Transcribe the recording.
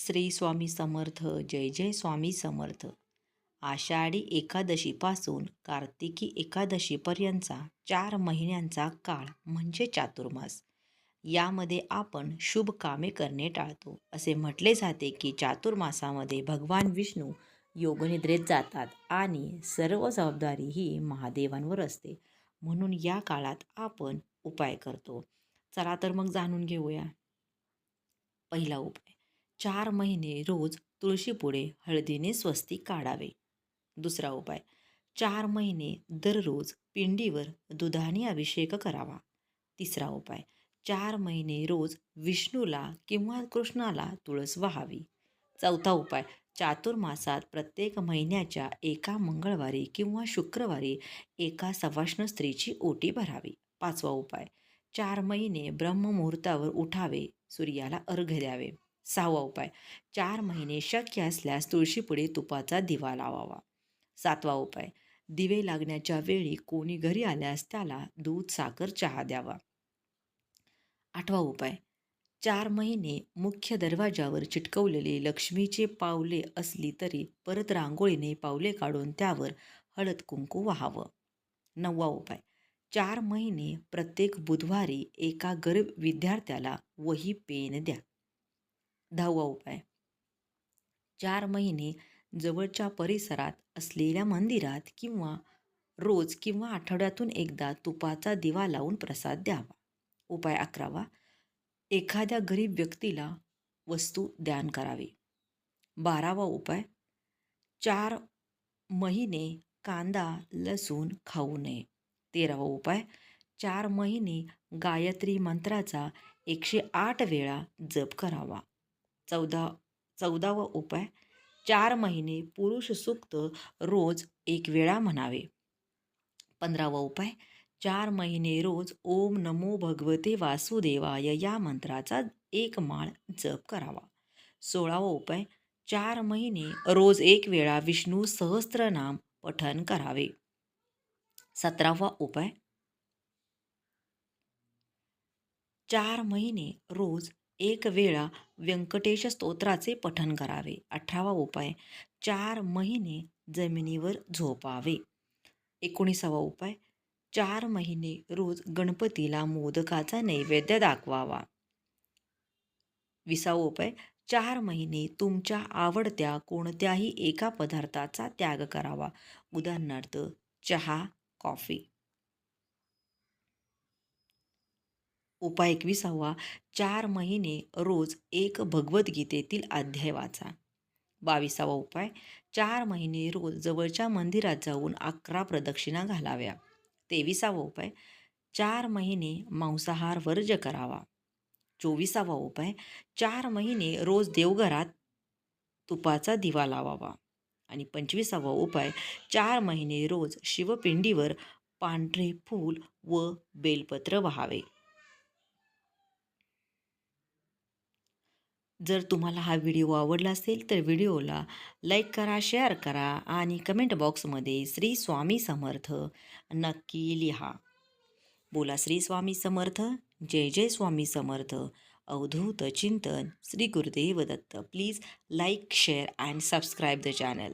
श्री स्वामी समर्थ जय जय स्वामी समर्थ. आषाढी एकादशीपासून कार्तिकी एकादशीपर्यंतचा चार महिन्यांचा काळ म्हणजे चातुर्मास. यामध्ये आपण शुभ कामे करणे टाळतो. असे म्हटले जाते की चातुर्मासामध्ये भगवान विष्णू योगनिद्रेत जातात आणि सर्व जबाबदारी ही महादेवांवर असते. म्हणून या काळात आपण उपाय करतो. चला तर मग जाणून घेऊया. पहिला उपाय. चार महिने रोज तुळशीपुढे हळदीने स्वस्ती काढावे. दुसरा उपाय चार महिने दररोज पिंडीवर दुधाने अभिषेक करावा. तिसरा उपाय चार महिने रोज विष्णूला किंवा कृष्णाला तुळस वाहावी. चौथा उपाय चातुर्मासात प्रत्येक महिन्याच्या एका मंगळवारी किंवा शुक्रवारी एका सवाष्ण स्त्रीची ओटी भरावी. पाचवा उपाय चार महिने ब्रह्ममुहूर्तावर उठावे सूर्याला अर्घ्य द्यावे. सहावा उपाय. चार महिने शक्य असल्यास तुळशीपुढे तुपाचा दिवा लावावा. सातवा उपाय. दिवे लागण्याच्या वेळी कोणी घरी आल्यास त्याला दूध साखर चहा द्यावा. आठवा उपाय. चार महिने मुख्य दरवाजावर चिटकवलेले लक्ष्मीचे पावले असली तरी परत रांगोळीने पावले काढून त्यावर हळद कुंकू व्हावं. नववा उपाय. चार महिने प्रत्येक बुधवारी एका गरीब विद्यार्थ्याला वही पेन द्या. दहावा उपाय चार महिने जवळच्या परिसरात असलेल्या मंदिरात किंवा रोज किंवा आठवड्यातून एकदा तुपाचा दिवा लावून प्रसाद द्यावा. उपाय अकरावा एखाद्या गरीब व्यक्तीला वस्तू दान करावी. बारावा उपाय चार महिने कांदा लसूण खाऊ नये. तेरावा उपाय चार महिने गायत्री मंत्राचा एकशे आठ वेळा जप करावा. चौदा चौदावा उपाय चार महिने पुरुष सुक्त रोज एक वेळा म्हणावे. पंधरावा उपाय चार महिने रोज ओम नमो भगवते वासुदेवाय या मंत्राचा एक माळ जप करावा. सोळावा उपाय चार महिने रोज एक वेळा विष्णू सहस्त्रनाम पठन करावे. सतरावा उपाय चार महिने रोज एक वेळा व्यंकटेश स्तोत्राचे पठन करावे. अठरावा उपाय चार महिने जमिनीवर झोपावे. एकोणीसावा उपाय चार महिने रोज गणपतीला मोदकाचा नैवेद्य दाखवावा. विसावा उपाय चार महिने तुमच्या आवडत्या कोणत्याही एका पदार्थाचा त्याग करावा. उदाहरणार्थ चहा कॉफी. उपाय एकविसावा. चार महिने रोज एक भगवद्गीतेतील अध्याय वाचा. बावीसावा उपाय चार महिने रोज जवळच्या मंदिरात जाऊन अकरा प्रदक्षिणा घालाव्या. तेविसावा उपाय चार महिने मांसाहार वर्ज करावा. चोवीसावा उपाय चार महिने रोज देवघरात तुपाचा दिवा लावावा. आणि पंचवीसावा उपाय चार महिने रोज शिवपिंडीवर पांढरे फूल व बेलपत्र व्हावे. जर तुम्हाला हा व्हिडिओ आवडला असेल तर व्हिडिओला लाईक करा शेअर करा आणि कमेंट बॉक्समध्ये श्री स्वामी समर्थ नक्की लिहा. बोला श्री स्वामी समर्थ जय जय स्वामी समर्थ अवधूत चिंतन Shri Gurudev Datta. Please like share and subscribe the channel